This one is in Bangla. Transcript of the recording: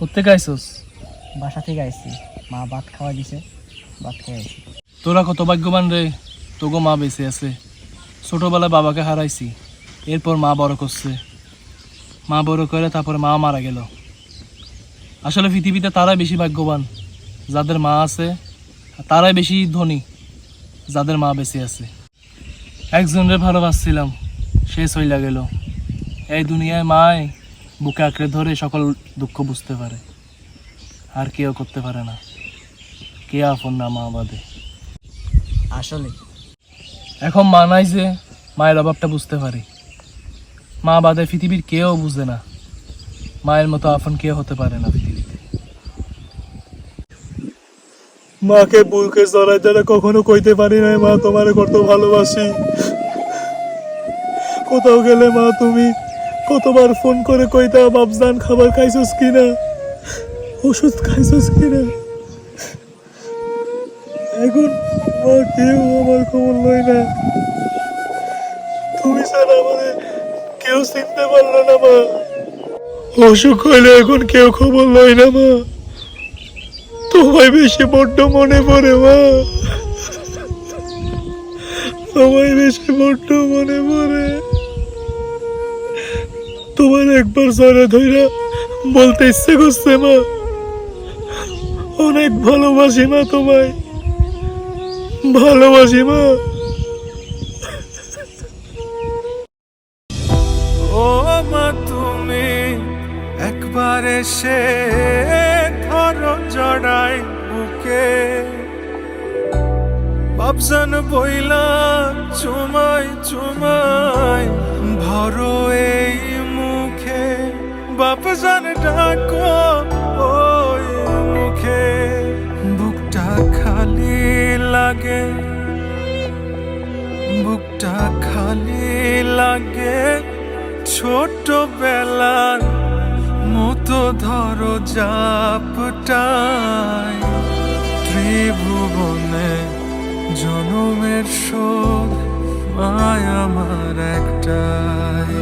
কোথেকে আইসস? বাসা থেকে আইছি। মা ভাত খাওয়া দিছে ভাত খেয়ে আইছি। তোরা কত ভাগ্যবান রে তোগো মা বেঁচে আছে। ছোটবেলায় বাবাকে হারাইছি এরপর মা বড় করছে। মা বড় করে তারপরে মা মারা গেল। আসলে পৃথিবীতে তারাই বেশি ভাগ্যবান যাদের মা আছে তারাই বেশি ধনী যাদের মা বেঁচে আছে। একজনরে ভালোবাসছিলাম সে চইলা গেল। এই দুনিয়ায় মায় বুকে আঁকড়ে ধরে সকল দুঃখ বুঝতে পারে। আর কেউ করতে পারে না। কে আপন না মা বাদে? আসলে। এখন মা নাই যে মায়ের অভাবটা বুঝতে পারি। মা বাদে পৃথিবীর কেউ বুঝে না। মায়ের মতো আপন কেউ হতে পারে না পৃথিবীতে। মাকে বুকে জড়াই তারা কখনো কইতে পারি নাই মা তোমার কত ভালোবাসি। কোথাও গেলে মা তুমি কতবার ফোন করে কইতা বাবজান খাবার খাইছস কিনা? ওষুধ খাইছস কিনা? এখন মা কেউ আমার খবর লই না। তুমি ছাড়া আমাদের কেউ চিনতে পারল না, মা। অসুখ হইলে এখন কেউ খবর লয় না, মা। তোমায় বেশি বড্ড মনে পড়ে, মা। তোমায় বেশি বড্ড মনে পড়ে। তোমার একবার জলে ধইরা বলতে ইচ্ছে করছে মা অনেক ভালোবাসি মা তোমায়। ভালোবাসি মা ও মা, তুমি একবার এসে ধরো জড়াই বুকে। বাবজান বইলা, চুমাই চুমাই ভরো বাপজান ডাকো, ওই মুখে বুকটা খালি লাগে। বুকটা খালি লাগে ছোটবেলার মতো ধরো জাপটাই ত্রিভুবনে জনমের শোধ মায় আমার একটাই।